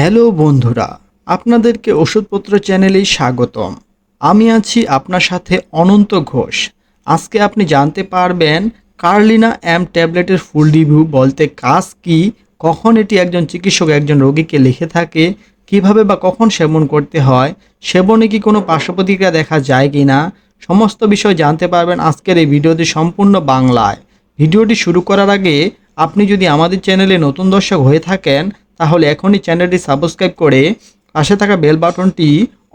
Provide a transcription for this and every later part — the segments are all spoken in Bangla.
হ্যালো বন্ধুরা, আপনাদেরকে ওষুধপত্র চ্যানেলেই স্বাগতম। আমি আছি আপনার সাথে অনন্ত ঘোষ। আজকে আপনি জানতে পারবেন, কার্লিনা অ্যাম ট্যাবলেটের ফুল রিভিউ বলতে কাজ কি, কখন এটি একজন চিকিৎসক একজন রোগীকে লিখে থাকে, কীভাবে বা কখন সেবন করতে হয়, সেবনে কি কোনো পার্শ্ব প্রতিক্রিয়া দেখা যায় কি না সমস্ত বিষয় জানতে পারবেন আজকের এই ভিডিওটি সম্পূর্ণ বাংলায়। ভিডিওটি শুরু করার আগে, আপনি যদি আমাদের চ্যানেলে নতুন দর্শক হয়ে থাকেন তাহলে এখনই চ্যানেলটি সাবস্ক্রাইব করে পাশে থাকা বেল বাটনটি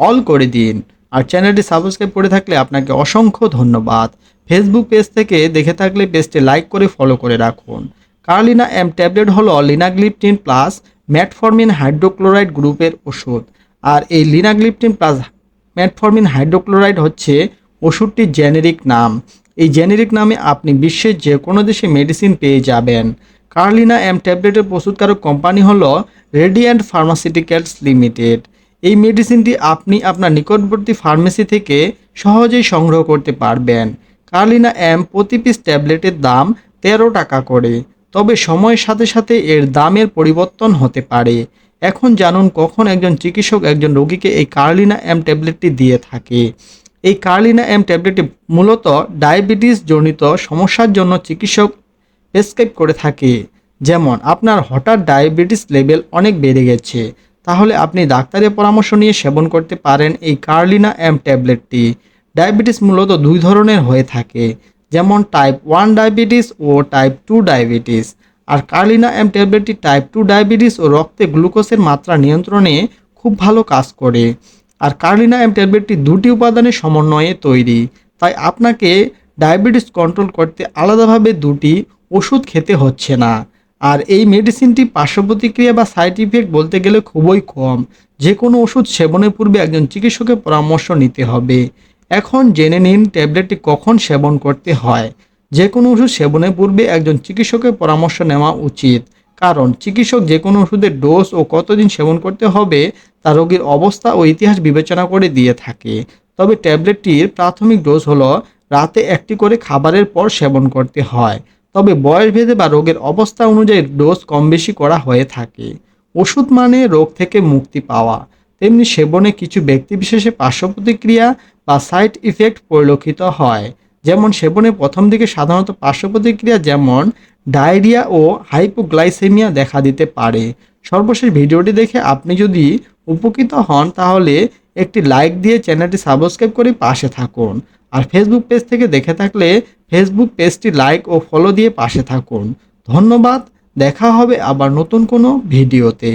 অল করে দিন। আর চ্যানেলটি সাবস্ক্রাইব করে থাকলে আপনাকে অসংখ্য ধন্যবাদ। ফেসবুক পেজ থেকে দেখে থাকলে পেজটি লাইক করে ফলো করে রাখুন। কার্লিনা এম ট্যাবলেট হলো লিনাগ্লিপটিন প্লাস ম্যাটফর্মিন হাইড্রোক্লোরাইড গ্রুপের ওষুধ। আর এই লিনাগ্লিপটিন প্লাস ম্যাটফর্মিন হাইড্রোক্লোরাইড হচ্ছে ওষুধটির জেনেরিক নাম। এই জেনেরিক নামে আপনি বিশ্বের যে কোনো দেশে মেডিসিন পেয়ে যাবেন। কার্লিনা এম ট্যাবলেটের প্রস্তুতকারক কোম্পানি হলো রেডিয়ান্ট ফার্মাসিউটিক্যালস লিমিটেড এই মেডিসিনটি আপনি আপনার নিকটবর্তী ফার্মেসি থেকে সহজেই সংগ্রহ করতে পারবেন। কার্লিনা এম প্রতি পিস ট্যাবলেটের দাম তেরো টাকা করে। তবে সময়ের সাথে সাথে এর দামের পরিবর্তন হতে পারে। এখন জানুন কখন একজন চিকিৎসক একজন রোগীকে এই কার্লিনা এম ট্যাবলেটটি দিয়ে থাকে। এই কার্লিনা এম ট্যাবলেটটি মূলত ডায়াবেটিস জনিত সমস্যার জন্য চিকিৎসক প্রেসক্রাইব করে থাকে। যেমন, আপনার হঠাৎ ডায়াবেটিস লেভেল অনেক বেড়ে গেছে, তাহলে আপনি ডাক্তারের পরামর্শ নিয়ে সেবন করতে পারেন এই কার্লিনা এম ট্যাবলেটটি। ডায়াবেটিস মূলত দুই ধরনের হয়ে থাকে, যেমন টাইপ ওয়ান ডায়াবেটিস ও টাইপ টু ডায়াবেটিস আর কার্লিনা এম ট্যাবলেটটি টাইপ টু ডায়াবেটিস ও রক্তে গ্লুকোজের মাত্রা নিয়ন্ত্রণে খুব ভালো কাজ করে। আর কার্লিনা এম ট্যাবলেটটি দুটি উপাদানের সমন্বয়ে তৈরি, তাই আপনাকে ডায়াবেটিস কন্ট্রোল করতে আলাদাভাবে দুটি ওষুধ খেতে হচ্ছে না। আর এই মেডিসিনটি পার্শ্ব প্রতিক্রিয়া বা সাইড ইফেক্ট বলতে গেলে খুবই কম। যে কোনো ওষুধ সেবনের পূর্বে একজন চিকিৎসকের পরামর্শ নিতে হবে। এখন জেনে নিন ট্যাবলেটটি কখন সেবন করতে হয়। যে কোনো ওষুধ সেবনের পূর্বে একজন চিকিৎসকের পরামর্শ নেওয়া উচিত। কারণ চিকিৎসক যে কোনো ওষুধের ডোজ ও কতদিন সেবন করতে হবে তা রোগীর অবস্থা ও ইতিহাস বিবেচনা করে দিয়ে থাকে। তবে ট্যাবলেটটির প্রাথমিক ডোজ হলো রাতে একটি করে খাবারের পর সেবন করতে হয়। তবে বয়স ভেদে বা রোগের অবস্থা অনুযায়ী ডোজ কম বেশি করা হয়ে থাকে। ওষুধ মানে রোগ থেকে মুক্তি পাওয়া। তেমনি সেবনে কিছু ব্যক্তিবিশেষে পার্শ্ব প্রতিক্রিয়া বা সাইড ইফেক্ট পরিলক্ষিত হয়। যেমন সেবনে প্রথম দিকে সাধারণত পার্শ্ব প্রতিক্রিয়া যেমন ডায়রিয়া ও হাইপোগ্লাইসেমিয়া দেখা দিতে পারে। সর্বশেষ ভিডিওটি দেখে আপনি যদি উপকৃত হন তাহলে একটি লাইক দিয়ে চ্যানেলটি সাবস্ক্রাইব করে পাশে থাকুন। আর ফেসবুক পেজ থেকে দেখে থাকলে ফেসবুক পেজটি লাইক ও ফলো দিয়ে পাশে থাকুন। ধন্যবাদ, দেখা হবে আবার নতুন কোনো ভিডিওতে